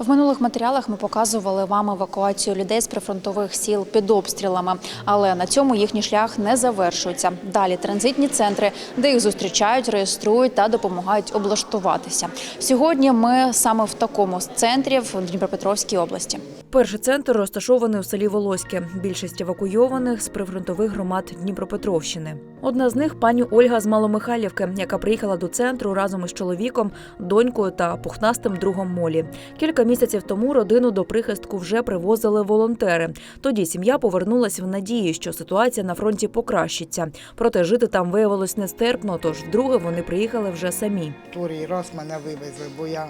В минулих матеріалах ми показували вам евакуацію людей з прифронтових сіл під обстрілами, але на цьому їхній шлях не завершується. Далі транзитні центри, де їх зустрічають, реєструють та допомагають облаштуватися. Сьогодні ми саме в такому з центрів в Дніпропетровській області. Перший центр розташований у селі Волоське. Більшість евакуйованих з прифронтових громад Дніпропетровщини. Одна з них пані Ольга з Маломихайлівки, яка приїхала до центру разом із чоловіком, донькою та пухнастим другом Молі. Кілька місяців тому родину до прихистку вже привозили волонтери. Тоді сім'я повернулася в надії, що ситуація на фронті покращиться. Проте жити там виявилось нестерпно. Тож вдруге вони приїхали вже самі. Вторий раз мене вивезли, бо я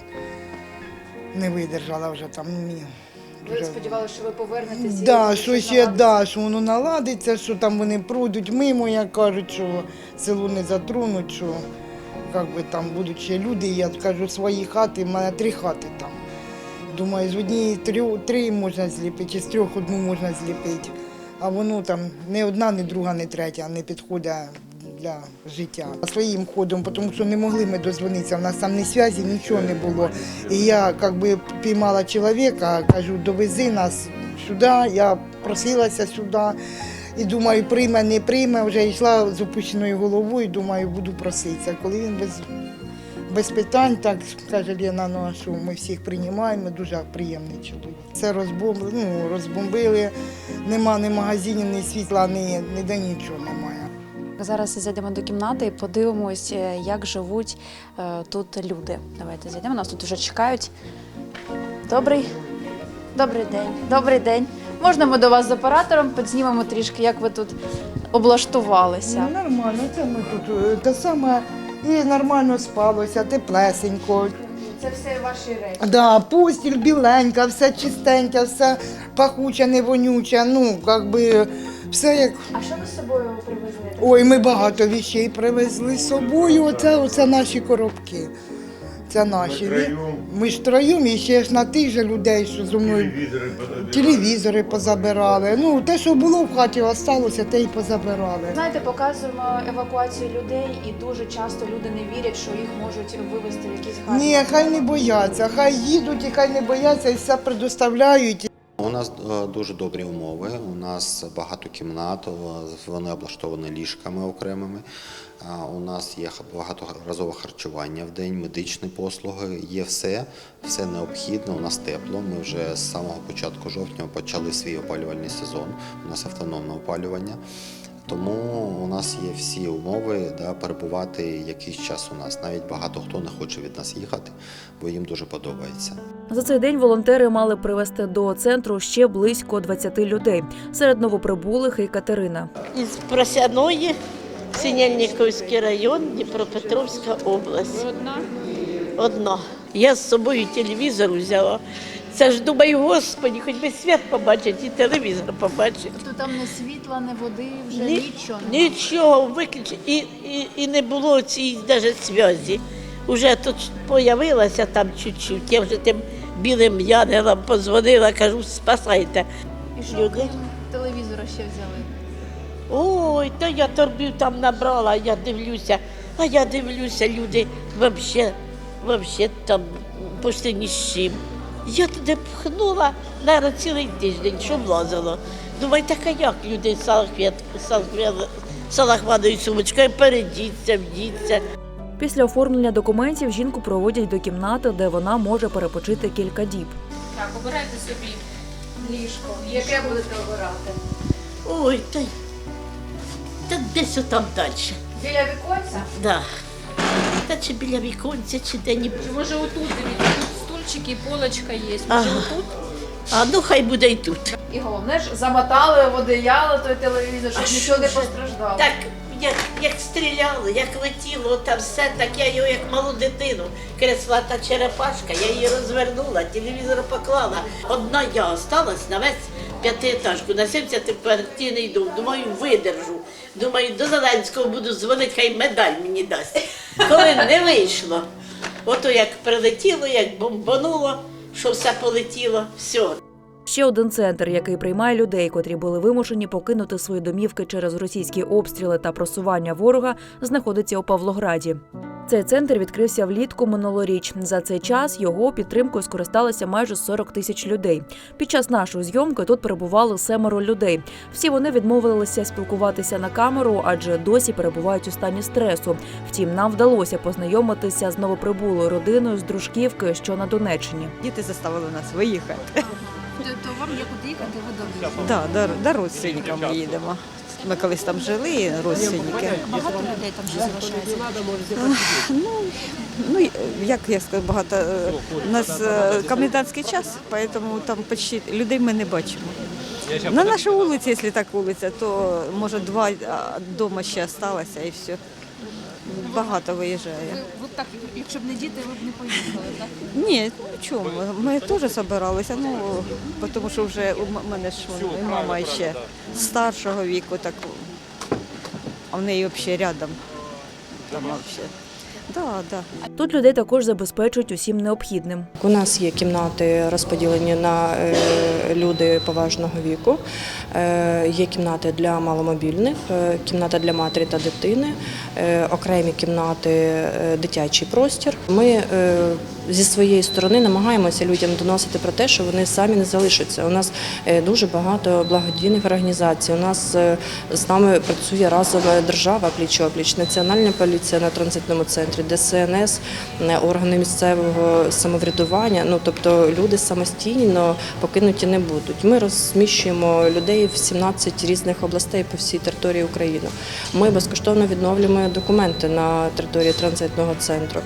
не видержала вже там. Дуже- сподівалися, що ви повернетеся? Да, що ще да, що воно наладиться, що там вони пройдуть мимо, як кажуть, що село не затронуть, що як би там будуть ще люди. Я кажу, свої хати, в мене три хати там. Думаю, з однієї трьох, три можна зліпити, з трьох одну можна зліпити. А воно там не одна, не друга, не третя не підходить для життя. Своїм ходом, тому що не могли ми дозвонитися, в нас там ні зв'язі, нічого не було. І я як би піймала чоловіка, кажу, довези нас сюди, я просилася сюди. І думаю, прийме, не прийме, вже йшла з опущеною головою, думаю, буду проситися. Коли він без, без питань, так каже Лена, ну а що ми всіх приймаємо, дуже приємний чоловік. Це розбомбили, ну, розбомбили, нема ні магазинів, ні світла, ні, ніде нічого немає. Зараз зайдемо до кімнати і подивимось, е, як живуть е, тут люди. Давайте зайдемо. Нас тут вже чекають. Добрий. Добрий день. Добрий день. Можна ми до вас з оператором підзнімемо трішки, як ви тут облаштувалися. Ну, нормально, це ми тут е, те саме і нормально спалося, теплесенько. Це все ваші речі. Да, постіль біленька, все чистеньке, все пахуче, не вонюче. Ну, як би все як. А що ви з собою привезли? Ой, ми багато вещей привезли з собою. Оце, оце наші коробки. Це наші. троєм. Ми ж троєм і ще ж на тих же людей, що зі мною Телевізори позабирали. телевізори позабирали. Ну, те, що було в хаті, осталося, те й позабирали. Знаєте, показуємо евакуацію людей, і дуже часто люди не вірять, що їх можуть вивезти в якісь гарні. Ні, хай не бояться, хай їдуть і хай не бояться і все предоставляють. У нас е, дуже добрі умови. У нас багато кімнат, вони облаштовані ліжками окремими. У нас є багаторазове харчування в день, медичні послуги. Є все, все необхідне. У нас тепло. Ми вже з самого початку жовтня почали свій опалювальний сезон. У нас автономне опалювання. Тому у нас є всі умови да, перебувати якийсь час у нас. Навіть багато хто не хоче від нас їхати, бо їм дуже подобається. За цей день волонтери мали привезти до центру ще близько 20 людей. Серед новоприбулих і Катерина. Із Просяної, Синельниковський район, Дніпропетровська область. Одна? Одна. Я з собою телевізор взяла. Це ж думаю, господі, хоч би світ побачить і телевізор побачить. Тобто там не світла, не води, вже Ні- нічого. Нічого, виключ... і, і, і не було цієї навіть зв'язі. Уже тут появилася там чуть-чуть. Я вже тим білим янголам позвонила, кажу, спасайте. І що, Люди. крім телевізора ще взяли? Ой, та я торбів там набрала, я дивлюся, а я дивлюся, люди вообще, вообще там пошли ні з чим. Я туди пхнула на цілий тиждень, що влазило. Думаю, так а як люди салахваною сумочкою передіться, вдіться. Після оформлення документів жінку проводять до кімнати, де вона може перепочити кілька діб. Так, обирайте собі ліжко, яке будете обирати. Ой, та, та десь отам далі. Біля віконця? Да. Та чи біля віконця, чи де-небудь. Чи може отут дивіться, тут і полочка є. Може Ага. отут? А ну хай буде і тут. І головне ж замотали в одеяло той телевізор, щоб А нічого не що ж? постраждало. Так, як, як стріляло, як летіло там все, так я його як малу дитину. Кресла та черепашка, я її розвернула, телевізор поклала. Одна я осталась на весь п'ятиэтажку, на 70-квартирний дом. Думаю, видержу. Думаю, до Зеленського буду дзвонити, хай медаль мені дасть. Коли не вийшло. Ото як прилетіло, як бомбануло, що все полетіло, все. Ще один центр, який приймає людей, котрі були вимушені покинути свої домівки через російські обстріли та просування ворога, знаходиться у Павлограді. Цей центр відкрився влітку минулоріч. За цей час його підтримкою скористалися майже 40 тисяч людей. Під час нашої зйомки тут перебували семеро людей. Всі вони відмовилися спілкуватися на камеру, адже досі перебувають у стані стресу. Втім, нам вдалося познайомитися з новоприбулою родиною з дружківки, що на Донеччині. Діти заставили нас виїхати. То вам є куди їхати, ви добре. Да, до, до родственників їдемо. Ми колись там жили, родственники. Багато людей там залишається. Ну, як я скажу, багато. е, У нас е, комендантський час, тому там почти людей ми не бачимо. На нашій вулиці, якщо так вулиця, то може два вдома ще залишилося і все. Багато виїжджає. Так, якщо б не діти, ви б не поїхали, так? Ні, ну чому? Ми теж збиралися, ну, тому що вже у мене ж вон, мама ще старшого віку, так, а в неї взагалі рядом. Там взагалі. Да, да. Тут людей також забезпечують усім необхідним. У нас є кімнати розподілені на е, люди поважного віку, е, є кімнати для маломобільних, е, кімната для матері та дитини, окремі кімнати, дитячий простір. Ми зі своєї сторони намагаємося людям доносити про те, що вони самі не залишаться. У нас е, дуже багато благодійних організацій. У нас е, з нами працює разом держава пліч-опліч, Національна поліція на транзитному центрі, ДСНС, е, органи місцевого самоврядування. Ну тобто люди самостійно покинуті не будуть. Ми розміщуємо людей в 17 різних областей по всій території України. Ми безкоштовно відновлюємо документи на території транзитного центру.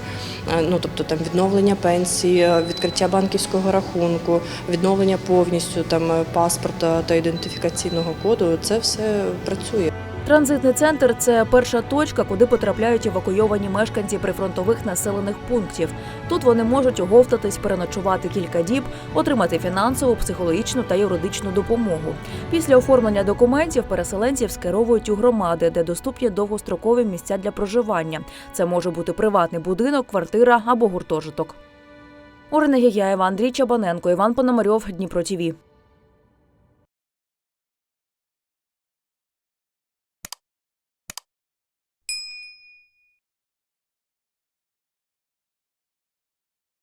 Ну тобто там відновлення пенсії, відкриття банківського рахунку, відновлення повністю там е, паспорта та ідентифікаційного коду. Це все працює. Транзитний центр це перша точка, куди потрапляють евакуйовані мешканці прифронтових населених пунктів. Тут вони можуть оговтатись, переночувати кілька діб, отримати фінансову, психологічну та юридичну допомогу. Після оформлення документів переселенців скеровують у громади, де доступні довгострокові місця для проживання. Це може бути приватний будинок, квартира або гуртожиток. Орина Гігяєва, Андрій Чабаненко, Іван Пономарьов, Дніпро ТІВІ.